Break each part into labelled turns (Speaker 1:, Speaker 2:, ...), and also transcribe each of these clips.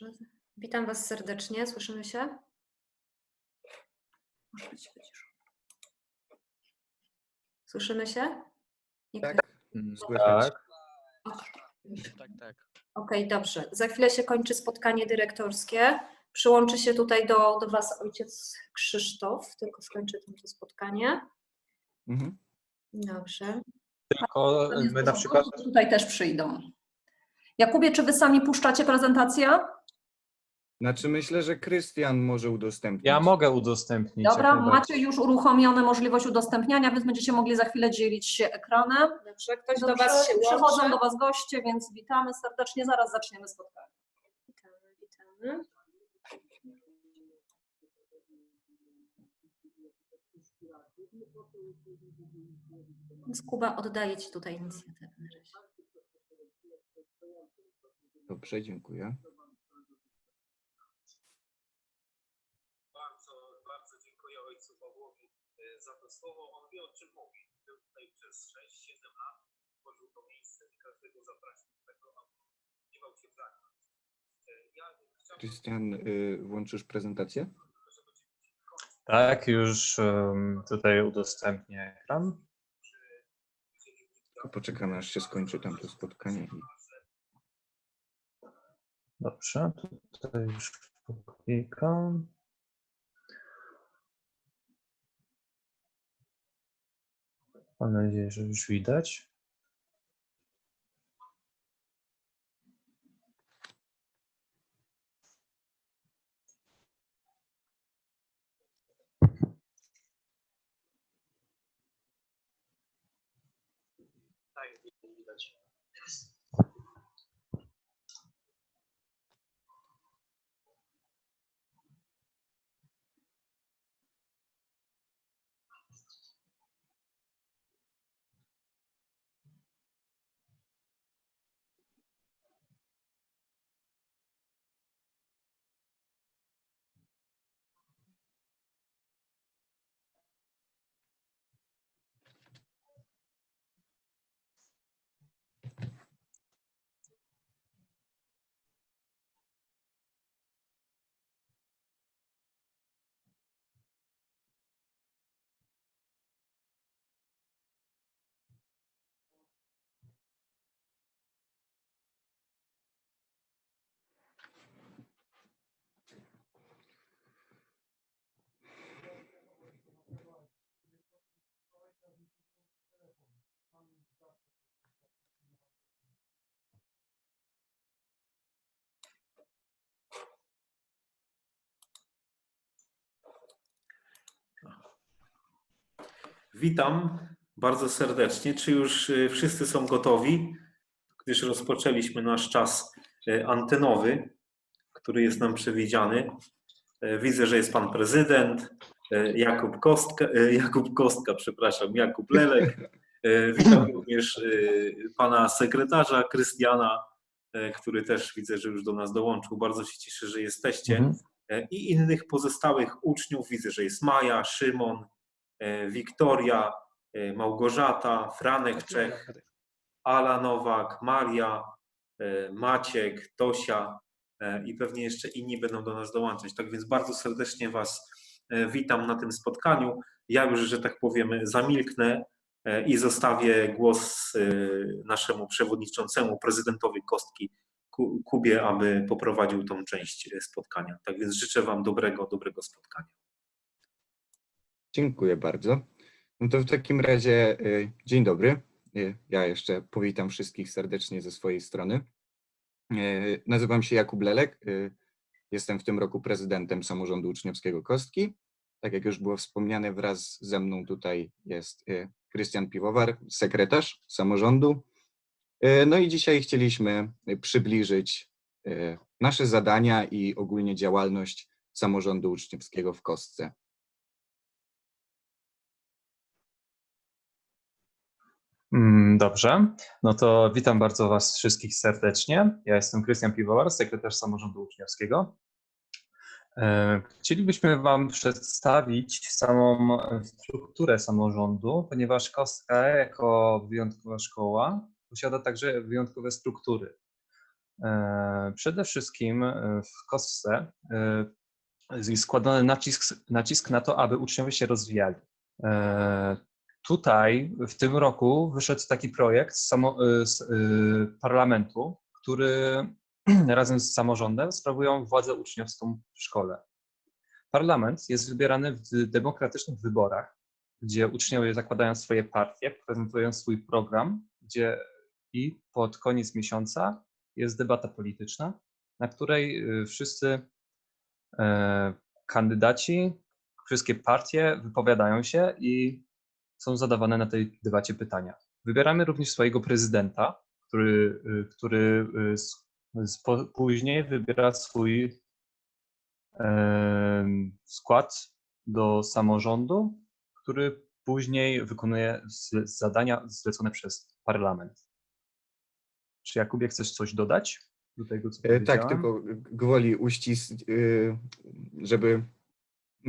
Speaker 1: Dobrze. Witam Was serdecznie. Słyszymy się? Może być. Słyszymy się?
Speaker 2: Tak. Mm, Słychać.
Speaker 3: Tak, tak, tak.
Speaker 1: Okej, dobrze. Za chwilę się kończy spotkanie dyrektorskie. Przyłączy się tutaj do, do Was ojciec Krzysztof, tylko skończy to spotkanie.
Speaker 2: Mhm.
Speaker 1: Dobrze.
Speaker 3: Tylko my na przykład
Speaker 4: Tutaj też przyjdą. Jakubie, czy wy sami puszczacie prezentację?
Speaker 2: Znaczy myślę, że Krystian może udostępnić.
Speaker 3: ja mogę udostępnić.
Speaker 4: Dobra, macie już uruchomioną możliwość udostępniania, więc będziecie mogli za chwilę dzielić się ekranem.
Speaker 1: Dobrze. Ktoś do Was się
Speaker 4: Przychodzą
Speaker 1: łączy.
Speaker 4: do Was goście, więc witamy serdecznie. Zaraz zaczniemy spotkanie.
Speaker 1: Witamy, witamy. Więc Kuba, oddaję Ci tutaj inicjatywę.
Speaker 2: Dobrze, dziękuję.
Speaker 5: Bardzo, bardzo dziękuję ojcu Pawłowi e, za to słowo. On wie o czym mówi. Był tutaj przez 6-7 lat, tworzył to miejsce i każdego zapraszam do tego, aby nie bał się pragnąć. E, Ja chciałbym,
Speaker 2: Krystian, y, włączysz prezentację?
Speaker 3: Tak, już tutaj udostępnię ekran.
Speaker 2: Poczekamy, aż się skończy tamto spotkanie.
Speaker 3: Dobrze, tutaj już klikam. Mam nadzieję, że już widać.
Speaker 5: tak, widać. Witam bardzo serdecznie. Czy już y, wszyscy są gotowi? Gdyż rozpoczęliśmy nasz czas y, antenowy, który jest nam przewidziany. Y, Widzę, że jest pan prezydent Jakub Kostka, Jakub Kostka, przepraszam, Jakub Lelek. Witam również pana sekretarza Krystiana, który też widzę, że już do nas dołączył. Bardzo się cieszę, że jesteście.
Speaker 3: Mhm.
Speaker 5: I innych pozostałych uczniów. Widzę, że jest Maja, Szymon, Wiktoria, e, Małgorzata, Franek Czech, Ala Nowak, Maria, e, Maciek, Tosia e, i pewnie jeszcze inni będą do nas dołączać. Tak więc bardzo serdecznie Was e, witam na tym spotkaniu. Ja już, że tak powiem, zamilknę e, i zostawię głos e, naszemu przewodniczącemu, prezydentowi Kostki, Ku- Kubie, aby poprowadził tą część e, spotkania. Tak więc życzę Wam dobrego, dobrego spotkania.
Speaker 2: Dziękuję bardzo. No to w takim razie y, dzień dobry. Y, Ja jeszcze powitam wszystkich serdecznie ze swojej strony. Y, Nazywam się Jakub Lelek. Jestem w tym roku prezydentem samorządu uczniowskiego Kostki. Tak jak już było wspomniane, wraz ze mną tutaj jest Krystian Piwowar, sekretarz samorządu. No i dzisiaj chcieliśmy przybliżyć nasze zadania i ogólnie działalność samorządu uczniowskiego w Kostce.
Speaker 3: Dobrze, no to witam bardzo Was wszystkich serdecznie. Ja jestem Krystian Piwowar, sekretarz samorządu uczniowskiego. E, Chcielibyśmy Wam przedstawić samą strukturę samorządu, ponieważ Kostka jako wyjątkowa szkoła posiada także wyjątkowe struktury. E, Przede wszystkim e, w e, jest składany nacisk, nacisk na to, aby uczniowie się rozwijali. Tutaj w tym roku wyszedł taki projekt z, samo, e, z e, parlamentu, który razem z samorządem sprawują władzę uczniowską w szkole. Parlament jest wybierany w demokratycznych wyborach, gdzie uczniowie zakładają swoje partie, prezentują swój program, gdzie i pod koniec miesiąca jest debata polityczna, na której y, wszyscy e, kandydaci, wszystkie partie wypowiadają się i są zadawane na tej debacie pytania. Wybieramy również swojego prezydenta, który, y, który y, później wybiera swój skład do samorządu, który później wykonuje zadania zlecone przez parlament. Czy Jakubie chcesz coś dodać do tego, co
Speaker 2: E, Tak, tylko gwoli uścisk, y, żeby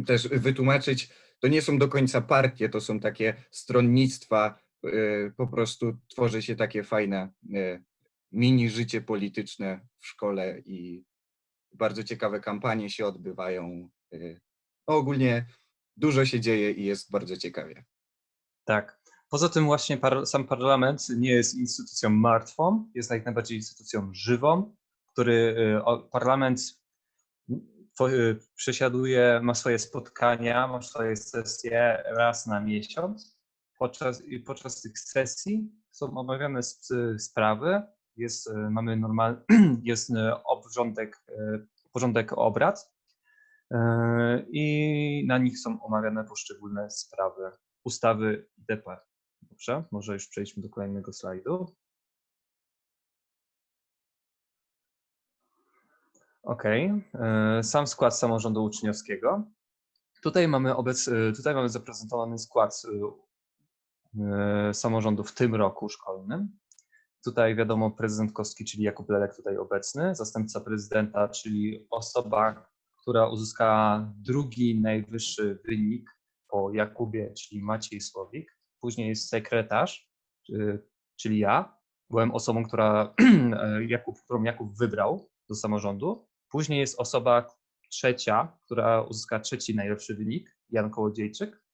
Speaker 2: też wytłumaczyć, to nie są do końca partie, to są takie stronnictwa, y, po prostu tworzy się takie fajne y, mini życie polityczne w szkole i bardzo ciekawe kampanie się odbywają. y, No ogólnie dużo się dzieje i jest bardzo ciekawie.
Speaker 3: Tak. Poza tym właśnie par, sam parlament nie jest instytucją martwą, jest jak najbardziej instytucją żywą, który parlament przesiaduje, ma swoje spotkania, ma swoje sesje raz na miesiąc. Podczas, podczas tych sesji są omawiane sp- sprawy, jest, y, mamy normal, jest y, obrządek, y, porządek obrad y, i na nich są omawiane poszczególne sprawy ustawy DPR. Dobrze, może już przejdźmy do kolejnego slajdu. OK, sam skład samorządu uczniowskiego. Tutaj mamy, obec, e, tutaj mamy zaprezentowany skład e, samorządu w tym roku szkolnym. Tutaj wiadomo prezydent Kostki, czyli Jakub Lelek tutaj obecny, zastępca prezydenta, czyli osoba, która uzyskała drugi najwyższy wynik po Jakubie, czyli Maciej Słowik. Później jest sekretarz, czyli ja. Byłem osobą, która Jakub, którą Jakub wybrał do samorządu. Później jest osoba trzecia, która uzyska trzeci najlepszy wynik, Jan Kołodziejczyk.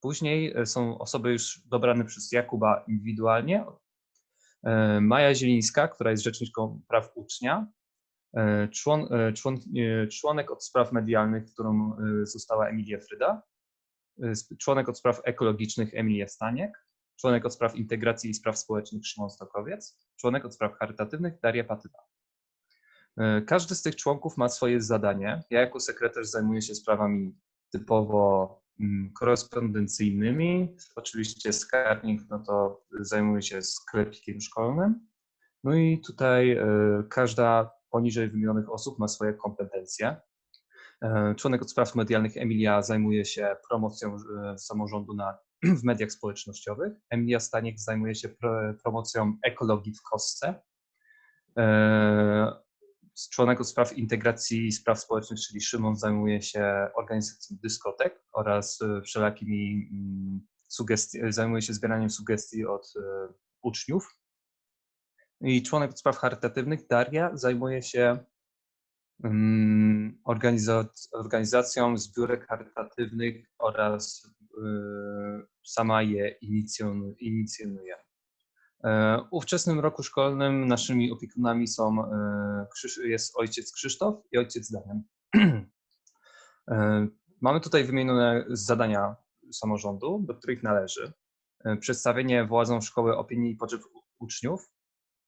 Speaker 3: Później e, są osoby już dobrane przez Jakuba indywidualnie. E, Maja Zielińska, która jest rzeczniczką praw ucznia. E, Człon, człon, członek od spraw medialnych, którą została Emilia Fryda. Członek od spraw ekologicznych Emilia Staniek. Członek od spraw integracji i spraw społecznych Szymon Stokowiec. Członek od spraw charytatywnych Daria Patyna. E, Każdy z tych członków ma swoje zadanie. Ja jako sekretarz zajmuję się sprawami typowo mm, korespondencyjnymi. Oczywiście skarbnik, no to zajmuje się sklepikiem szkolnym. No i tutaj e, każda poniżej wymienionych osób ma swoje kompetencje. E, Członek od spraw medialnych Emilia zajmuje się promocją samorządu na, w mediach społecznościowych. Emilia Staniek zajmuje się pro, promocją ekologii w kostce. E, Członek od spraw integracji spraw społecznych, czyli Szymon, zajmuje się organizacją dyskotek oraz e, wszelakimi mm, sugestii, zajmuje się zbieraniem sugestii od e, uczniów. I członek od spraw charytatywnych, Daria, zajmuje się mm, organizac- organizacją zbiórek charytatywnych oraz y, sama je inicjon- inicjonuje. E, ówczesnym roku szkolnym naszymi opiekunami są, e, jest ojciec Krzysztof i ojciec Damian. E, Mamy tutaj wymienione zadania samorządu, do których należy przedstawienie władzom szkoły opinii i potrzeb uczniów,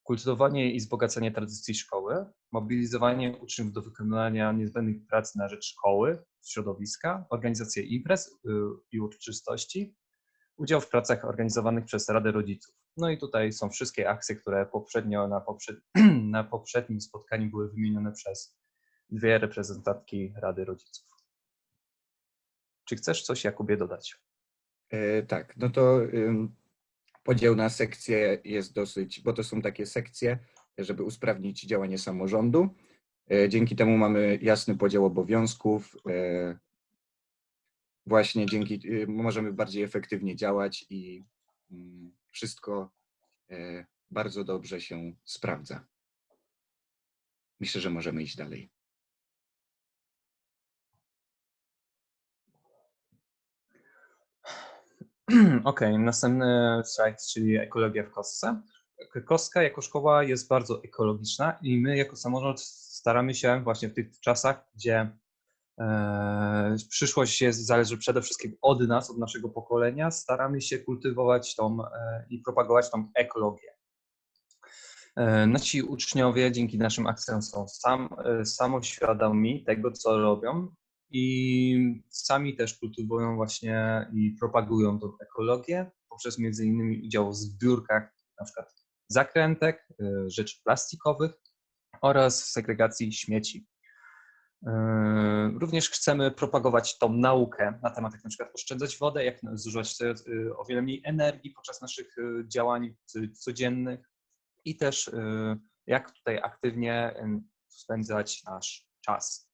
Speaker 3: kultywowanie i wzbogacanie tradycji szkoły, mobilizowanie uczniów do wykonania niezbędnych prac na rzecz szkoły, środowiska, organizację imprez i uroczystości, udział w pracach organizowanych przez Radę Rodziców. No i tutaj są wszystkie akcje, które poprzednio na, poprzed... na poprzednim spotkaniu były wymienione przez dwie reprezentantki Rady Rodziców. Czy chcesz coś, Jakubie, dodać?
Speaker 2: E, Tak, no to podział na sekcje jest dosyć, bo to są takie sekcje, żeby usprawnić działanie samorządu. E, Dzięki temu mamy jasny podział obowiązków. Właśnie dzięki y, możemy bardziej efektywnie działać i mm, wszystko e, bardzo dobrze się sprawdza. myślę, że możemy iść dalej.
Speaker 3: Okej, następny slajd, czyli ekologia w kostce. Kostka jako szkoła jest bardzo ekologiczna i my jako samorząd staramy się właśnie w tych czasach, gdzie przyszłość jest, zależy przede wszystkim od nas, od naszego pokolenia, staramy się kultywować tą e, i propagować tą ekologię. E, Nasi uczniowie dzięki naszym akcjom są sam, samoświadomi tego, co robią i sami też kultywują właśnie i propagują tą ekologię poprzez między innymi udział w zbiórkach na przykład zakrętek, rzeczy plastikowych oraz segregacji śmieci. Y, Również chcemy propagować tą naukę na temat, jak na przykład oszczędzać wodę, jak zużywać y, o wiele mniej energii podczas naszych y, działań codziennych i też jak tutaj aktywnie spędzać nasz czas.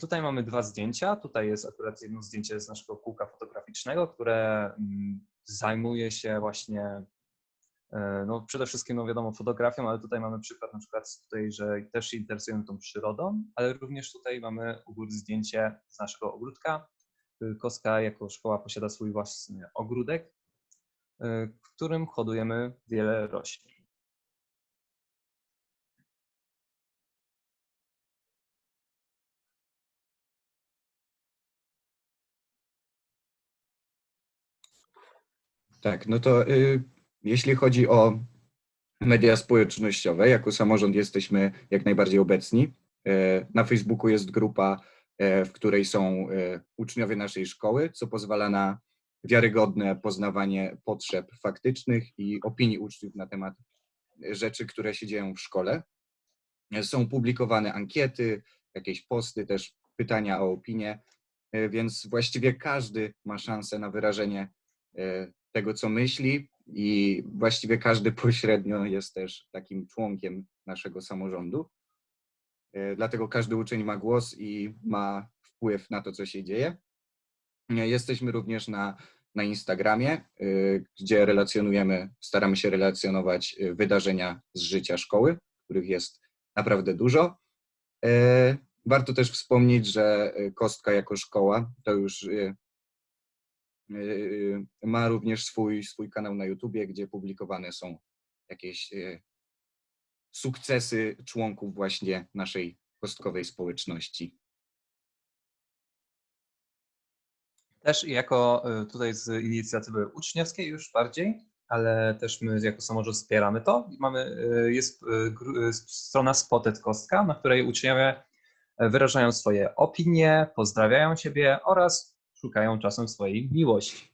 Speaker 3: Tutaj mamy dwa zdjęcia. Tutaj jest akurat jedno zdjęcie z naszego kółka fotograficznego, które mm, zajmuje się właśnie, no przede wszystkim, no wiadomo, fotografią, ale tutaj mamy przykład na przykład tutaj, że też się interesujemy tą przyrodą, ale również tutaj mamy góry zdjęcie z naszego ogródka. Y, Koska jako szkoła posiada swój własny ogródek, y, w którym hodujemy wiele roślin.
Speaker 2: Tak, no to y, jeśli chodzi o media społecznościowe, jako samorząd jesteśmy jak najbardziej obecni. E, Na Facebooku jest grupa, e, w której są e, uczniowie naszej szkoły, co pozwala na wiarygodne poznawanie potrzeb faktycznych i opinii uczniów na temat rzeczy, które się dzieją w szkole. Są publikowane ankiety, jakieś posty, też pytania o opinię, więc właściwie każdy ma szansę na wyrażenie tego, co myśli, i właściwie każdy pośrednio jest też takim członkiem naszego samorządu. E, Dlatego każdy uczeń ma głos i ma wpływ na to, co się dzieje. E, Jesteśmy również na, na Instagramie, e, gdzie relacjonujemy, staramy się relacjonować wydarzenia z życia szkoły, których jest naprawdę dużo. Warto też wspomnieć, że Kostka jako szkoła to już ma również swój, swój kanał na YouTubie, gdzie publikowane są jakieś yy, sukcesy członków właśnie naszej kostkowej społeczności.
Speaker 3: Też jako y, tutaj z inicjatywy uczniowskiej już bardziej, ale też my jako samorząd wspieramy to. Mamy, y, jest y, y, strona Spotted Kostka, na której uczniowie wyrażają swoje opinie, pozdrawiają siebie oraz szukają czasem swojej miłości.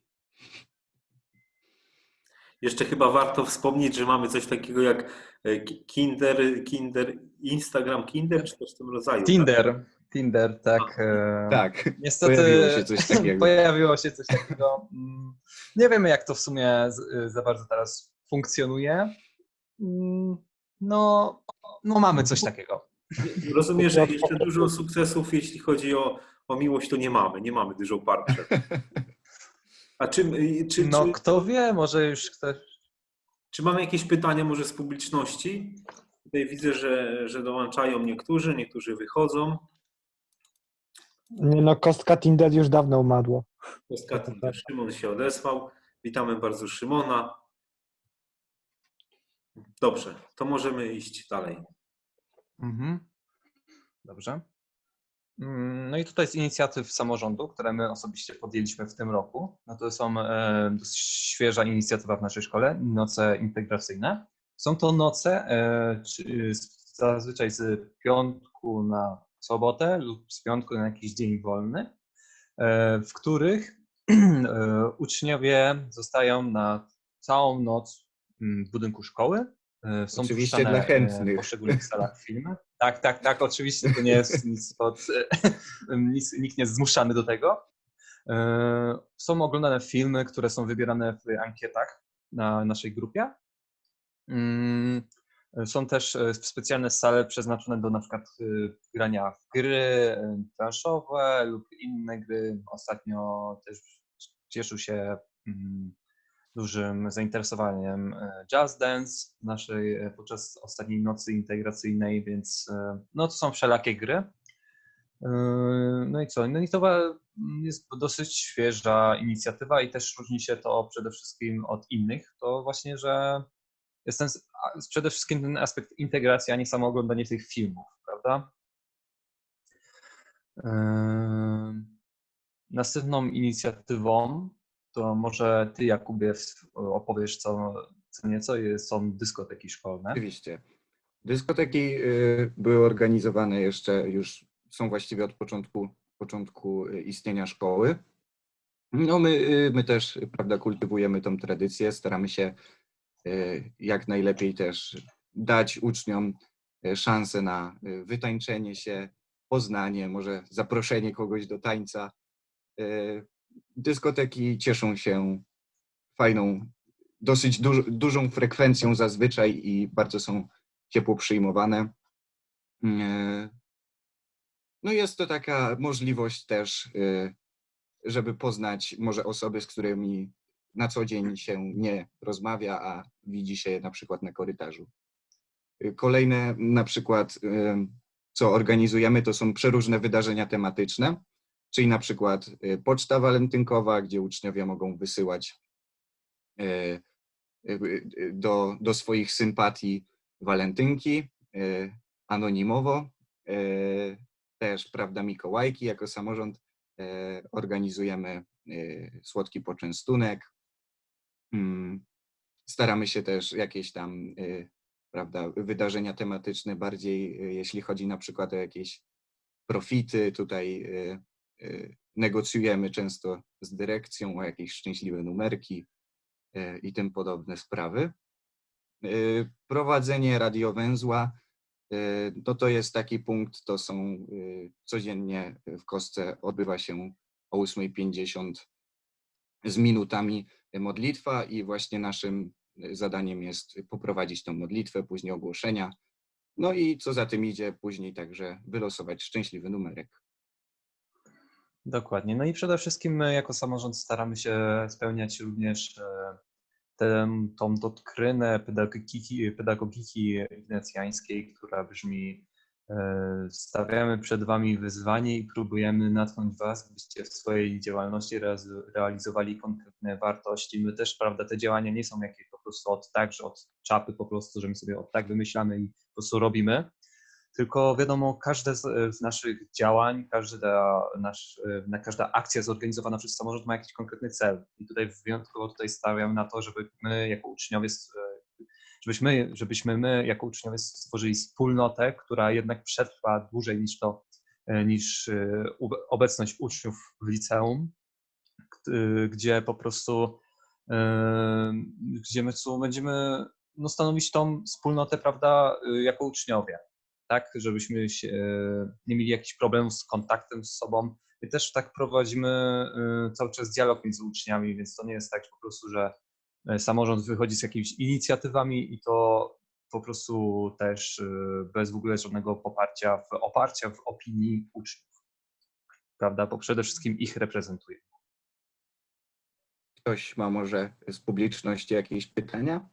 Speaker 5: Jeszcze chyba warto wspomnieć, że mamy coś takiego jak e, ki- Kinder, Kinder, Instagram Kinder, czy coś w tym rodzaju. tak?
Speaker 3: Tinder, Tinder, tak. e,
Speaker 2: Tak,
Speaker 3: Niestety
Speaker 2: pojawiło się coś takiego.
Speaker 3: pojawiło się coś takiego. Mm, Nie wiemy, jak to w sumie za bardzo teraz funkcjonuje. Mm, No, no mamy coś takiego.
Speaker 5: Rozumiem, że jeszcze dużo sukcesów, jeśli chodzi o, o miłość, to nie mamy. Nie mamy dużo partnerów. A czy, czy,
Speaker 3: No
Speaker 5: czy,
Speaker 3: kto wie, może już ktoś...
Speaker 5: czy mamy jakieś pytania może z publiczności? Tutaj widzę, że, że dołączają niektórzy, niektórzy wychodzą.
Speaker 6: Nie no, kostka Tinder już dawno umadło.
Speaker 5: Ostatni Szymon się odezwał. Witamy bardzo Szymona. Dobrze, to możemy iść dalej.
Speaker 3: Mhm. Dobrze. Mm, No i tutaj z inicjatyw samorządu, które my osobiście podjęliśmy w tym roku, no to są e, dosyć świeża inicjatywa w naszej szkole, noce integracyjne. Są to noce e, zazwyczaj z piątku na sobotę lub z piątku na jakiś dzień wolny, e, w których uczniowie zostają na całą noc mm, w budynku szkoły. Są
Speaker 2: Oczywiście dla chętnych.
Speaker 3: W poszczególnych salach filmy. Tak, tak, tak, oczywiście to nie jest nic pod, nic, nikt nie jest zmuszany do tego. E, Są oglądane filmy, które są wybierane w ankietach na naszej grupie. Mm, Są też e, specjalne sale przeznaczone do na przykład e, grania w gry planszowe lub inne gry. Ostatnio też cieszył się mm, dużym zainteresowaniem e, Jazz Dance naszej e, podczas ostatniej nocy integracyjnej, więc e, no to są wszelakie gry. No i co? No i to jest dosyć świeża inicjatywa i też różni się to przede wszystkim od innych. To właśnie, że jest ten, przede wszystkim ten aspekt integracji, a nie samo oglądanie tych filmów, prawda? Następną inicjatywą to może ty, Jakubie, opowiesz co, co nieco, są dyskoteki szkolne.
Speaker 2: Oczywiście. Dyskoteki y, były organizowane jeszcze już, są właściwie od początku, początku y, istnienia szkoły. No my, y, my też, prawda, kultywujemy tą tradycję, staramy się jak najlepiej też dać uczniom szansę na wytańczenie się, poznanie, może zaproszenie kogoś do tańca. Dyskoteki cieszą się fajną, dosyć duż, dużą frekwencją zazwyczaj i bardzo są ciepło przyjmowane. E, No jest to taka możliwość też, e, żeby poznać może osoby, z którymi na co dzień się nie rozmawia, a widzi się na przykład na korytarzu. E, Kolejne na przykład, co organizujemy, to są przeróżne wydarzenia tematyczne, czyli na przykład e, poczta walentynkowa, gdzie uczniowie mogą wysyłać e, e, do, do swoich sympatii walentynki anonimowo. Też, prawda, Mikołajki jako samorząd organizujemy słodki poczęstunek. Mm, Staramy się też jakieś tam, prawda, wydarzenia tematyczne bardziej, jeśli chodzi na przykład o jakieś profity, tutaj negocjujemy często z dyrekcją o jakieś szczęśliwe numerki e, i tym podobne sprawy. Y, Prowadzenie radiowęzła, y, no to jest taki punkt, to są y, codziennie w kostce odbywa się o 8.50 z minutami modlitwa i właśnie naszym y, zadaniem jest poprowadzić tą modlitwę, później ogłoszenia, no i co za tym idzie, później także wylosować szczęśliwy numerek.
Speaker 3: Dokładnie. No i przede wszystkim my jako samorząd staramy się spełniać również e, tę, tą doktrynę pedagogiki, pedagogiki ignacjańskiej, która brzmi e, stawiamy przed wami wyzwanie i próbujemy natchnąć was, byście w swojej działalności realiz- realizowali konkretne wartości. My też, prawda, te działania nie są jakieś po prostu od tak, że od czapy po prostu, że my sobie od tak wymyślamy i po prostu robimy, tylko wiadomo, każde z, z naszych działań, każda, nasz, na każda akcja zorganizowana przez samorząd ma jakiś konkretny cel. I tutaj wyjątkowo tutaj stawiam na to, żeby my jako uczniowie, s- żebyśmy, żebyśmy my jako uczniowie stworzyli wspólnotę, która jednak przetrwa dłużej niż to, niż e, obecność uczniów w liceum, gdzie po prostu e, gdzie my będziemy no, stanowić tą wspólnotę, prawda, jako uczniowie tak, żebyśmy się, e, nie mieli jakichś problemów z kontaktem z sobą. My też tak prowadzimy e, cały czas dialog między uczniami, więc to nie jest tak że po prostu, że e, samorząd wychodzi z jakimiś inicjatywami i to po prostu też bez w ogóle żadnego poparcia, w, oparcia w opinii uczniów, prawda, bo przede wszystkim ich reprezentuje.
Speaker 2: Ktoś ma może z publiczności jakieś pytania?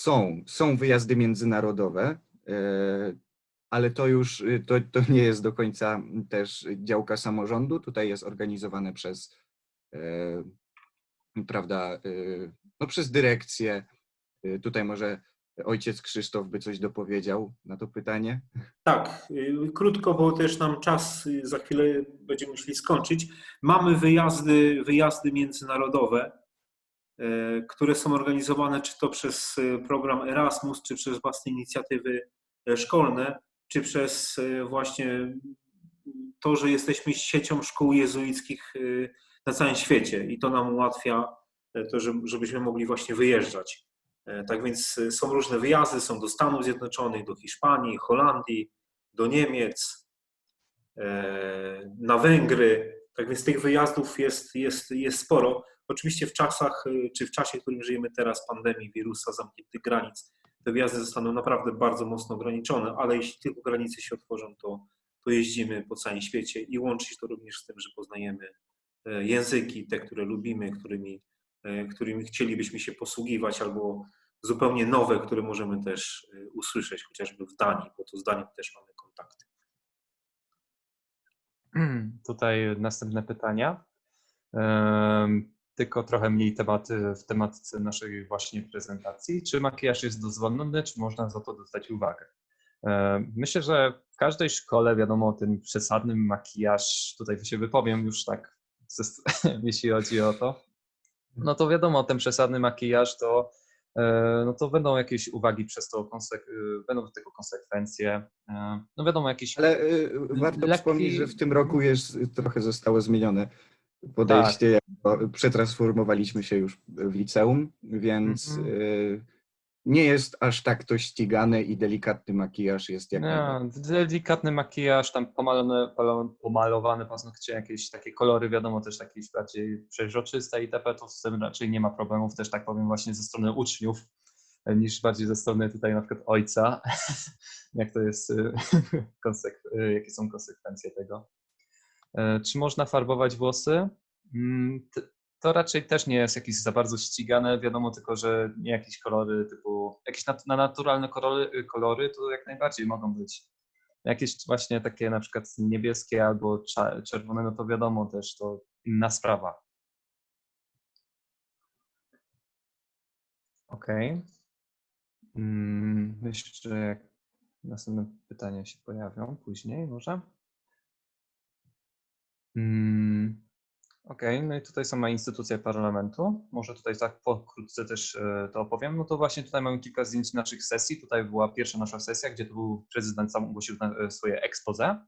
Speaker 2: Są, są wyjazdy międzynarodowe, e, ale to już y, to, to nie jest do końca też działka samorządu. Tutaj jest organizowane przez, e, prawda, e, no przez dyrekcję. Tutaj może ojciec Krzysztof by coś dopowiedział na to pytanie.
Speaker 5: Tak, y, krótko, bo też nam czas y, za chwilę będziemy musieli skończyć. Mamy wyjazdy, wyjazdy międzynarodowe, które są organizowane czy to przez e, program Erasmus, czy przez własne inicjatywy e, szkolne, czy przez e, właśnie to, że jesteśmy siecią szkół jezuickich e, na całym świecie i to nam ułatwia e, to, żeby- żebyśmy mogli właśnie wyjeżdżać. E, Tak więc e, są różne wyjazdy, są do Stanów Zjednoczonych, do Hiszpanii, Holandii, do Niemiec, e, na Węgry. Tak więc tych wyjazdów jest, jest, jest sporo. Oczywiście w czasach, e, czy w czasie, w którym żyjemy teraz, pandemii, wirusa, zamkniętych granic, te wyjazdy zostaną naprawdę bardzo mocno ograniczone, ale jeśli tylko granice się otworzą, to, to jeździmy po całym świecie i łączy się to również z tym, że poznajemy e, języki, te, które lubimy, którymi, e, którymi chcielibyśmy się posługiwać, albo zupełnie nowe, które możemy też e, usłyszeć, chociażby w Danii, bo to z Danią też mamy kontakty.
Speaker 3: Tutaj następne pytania. Tylko trochę mniej tematy w tematyce naszej właśnie prezentacji. Czy makijaż jest dozwolony, czy można za to dostać uwagę? Em, Myślę, że w każdej szkole wiadomo o tym przesadnym makijaż, tutaj się wypowiem już tak, jeśli chodzi o to. No to wiadomo, ten przesadny makijaż to, e, no to będą jakieś uwagi przez to, e, będą do tego konsekwencje. E, No wiadomo, jakieś
Speaker 2: Ale warto wspomnieć, że w tym roku jest trochę zostało zmienione podejście. jako Przetransformowaliśmy się już w liceum, więc
Speaker 3: Mhm.
Speaker 2: y, nie jest aż tak to ścigane i delikatny makijaż jest jak.
Speaker 3: Nie, delikatny makijaż, tam pomalone, pomalowane paznokcie, jakieś takie kolory, wiadomo, też jakieś bardziej przeźroczyste itp., to z tym raczej nie ma problemów, też tak powiem właśnie ze strony uczniów, e, niż bardziej ze strony tutaj na przykład ojca, jak to jest, e, jakie są konsekwencje tego. E, Czy można farbować włosy? Mm, To raczej też nie jest jakieś za bardzo ścigane, wiadomo tylko, że nie jakieś kolory typu, jakieś nat- na naturalne kolory, kolory to jak najbardziej mogą być. Jakieś właśnie takie na przykład niebieskie albo czerwone, no to wiadomo też, to inna sprawa. Okej. Mm, Myślę, że następne pytania się pojawią później może. Mm, Okej, no i tutaj sama instytucja parlamentu. Może tutaj tak pokrótce też e, to opowiem. No to właśnie tutaj mamy kilka zdjęć naszych sesji. Tutaj była pierwsza nasza sesja, gdzie to był prezydent sam ogłosił e, swoje expose.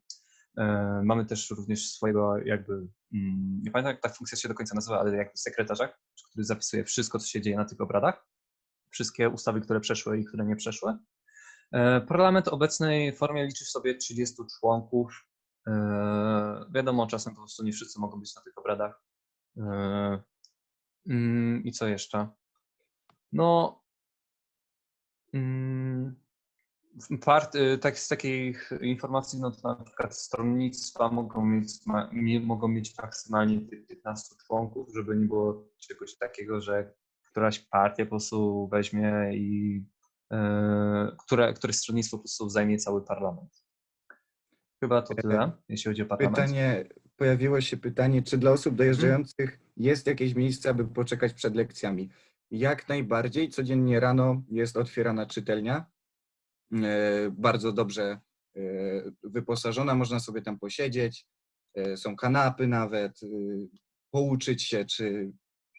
Speaker 3: E, Mamy też również swojego jakby, mm, nie pamiętam jak ta funkcja się do końca nazywa, ale jakby sekretarza, który zapisuje wszystko, co się dzieje na tych obradach. Wszystkie ustawy, które przeszły i które nie przeszły. Parlament w obecnej formie liczy w sobie 30 członków. E, Wiadomo, czasem po prostu nie wszyscy mogą być na tych obradach. E, mm, I co jeszcze? No. mm, Part, y, tak, z takich informacji, no to na przykład stronnictwa mogą mieć, mogą mieć maksymalnie tych 15 członków, żeby nie było czegoś takiego, że któraś partia po prostu weźmie i e, które, które stronnictwo po prostu zajmie cały parlament. Chyba to tyle, jeśli chodzi o parlament.
Speaker 2: Pytanie, pojawiło się pytanie, czy dla osób dojeżdżających jest jakieś miejsce, aby poczekać przed lekcjami? Jak najbardziej. Codziennie rano jest otwierana czytelnia. e, Bardzo dobrze e, wyposażona, można sobie tam posiedzieć. e, Są kanapy nawet, pouczyć się, czy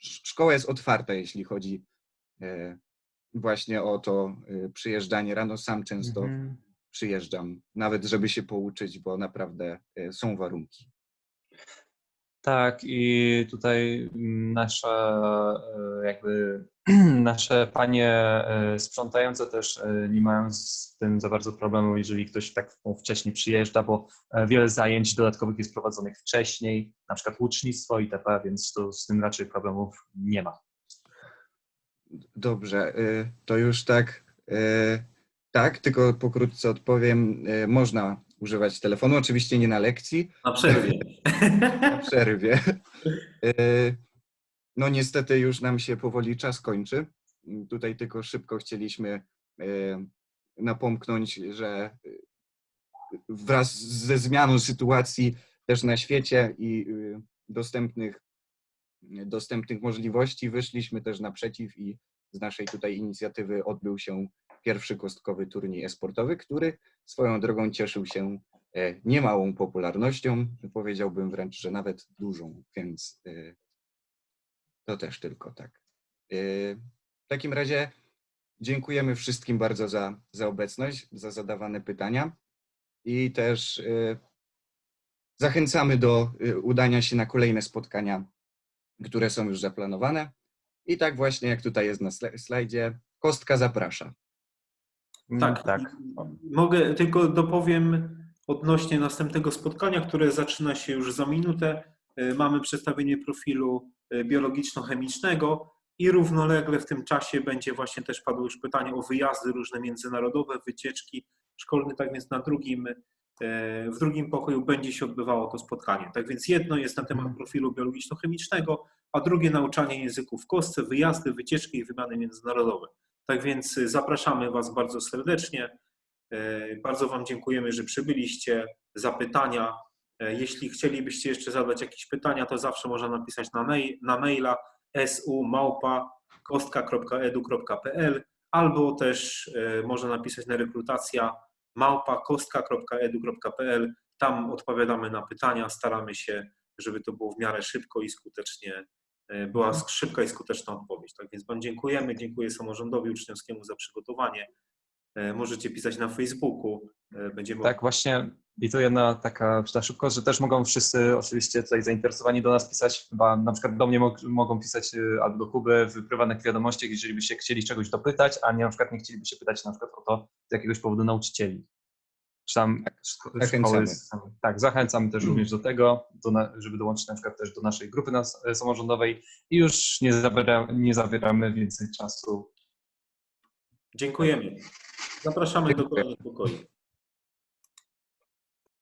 Speaker 2: sz- szkoła jest otwarta, jeśli chodzi właśnie o to przyjeżdżanie rano. Sam często
Speaker 3: Mhm.
Speaker 2: Przyjeżdżam, nawet żeby się pouczyć, bo naprawdę e, są warunki.
Speaker 3: Tak, i tutaj nasze jakby nasze panie e, sprzątające też e, nie mają z tym za bardzo problemu, jeżeli ktoś tak wcześniej przyjeżdża, bo wiele zajęć dodatkowych jest prowadzonych wcześniej, na przykład łucznictwo itp., więc to z tym raczej problemów nie ma.
Speaker 2: Dobrze, to już tak. Tak, tylko pokrótce odpowiem. y, Można używać telefonu, oczywiście nie na lekcji,
Speaker 5: Na przerwie.
Speaker 2: na przerwie. Y, No niestety już nam się powoli czas kończy. Tutaj tylko szybko chcieliśmy y, napomknąć, że wraz ze zmianą sytuacji też na świecie i dostępnych, dostępnych możliwości wyszliśmy też naprzeciw i z naszej tutaj inicjatywy odbył się pierwszy kostkowy turniej esportowy, który swoją drogą cieszył się e, niemałą popularnością, powiedziałbym wręcz, że nawet dużą, więc e, to też tylko tak. E, W takim razie dziękujemy wszystkim bardzo za, za obecność, za zadawane pytania i też zachęcamy do udania się na kolejne spotkania, które są już zaplanowane. I tak właśnie, jak tutaj jest na sla- slajdzie, Kostka zaprasza.
Speaker 5: Tak.
Speaker 3: tak.
Speaker 5: Mogę tylko dopowiem odnośnie następnego spotkania, które zaczyna się już za minutę. Y, Mamy przedstawienie profilu y, biologiczno-chemicznego i równolegle w tym czasie będzie właśnie też padło już pytanie o wyjazdy różne międzynarodowe, wycieczki szkolne, tak więc na drugim e, w drugim pokoju będzie się odbywało to spotkanie. Tak więc jedno jest na temat profilu biologiczno-chemicznego, a drugie nauczanie języków w kostce, wyjazdy, wycieczki i wymiany międzynarodowe. Tak więc y, zapraszamy Was bardzo serdecznie. E, Bardzo Wam dziękujemy, że przybyliście. Zapytania. E, Jeśli chcielibyście jeszcze zadać jakieś pytania, to zawsze można napisać na, mail, na maila su.małpa.kostka.edu.pl albo też można napisać na rekrutacja małpa.kostka.edu.pl. Tam odpowiadamy na pytania, staramy się, żeby to było w miarę szybko i skutecznie, była szybka i skuteczna odpowiedź. Tak więc Wam dziękujemy, dziękuję samorządowi uczniowskiemu za przygotowanie. E, Możecie pisać na Facebooku, e, będziemy
Speaker 3: Tak, właśnie. I tu jedna taka na szybko, że też mogą wszyscy oczywiście tutaj zainteresowani do nas pisać, chyba na przykład do mnie mog- mogą pisać albo do Kuby w prywatnych wiadomościach, jeżeli byście chcieli czegoś dopytać, a nie na przykład nie chcieliby się pytać na przykład o to z jakiegoś powodu nauczycieli. Czy tam szko-
Speaker 2: zachęcamy.
Speaker 3: tak, zachęcam też również do tego, do na, żeby dołączyć na przykład też do naszej grupy nas, samorządowej i już nie, zabiera, nie zabieramy więcej czasu
Speaker 5: Dziękujemy. Zapraszamy do
Speaker 2: Dziękuję.
Speaker 5: kolejnych pokoi.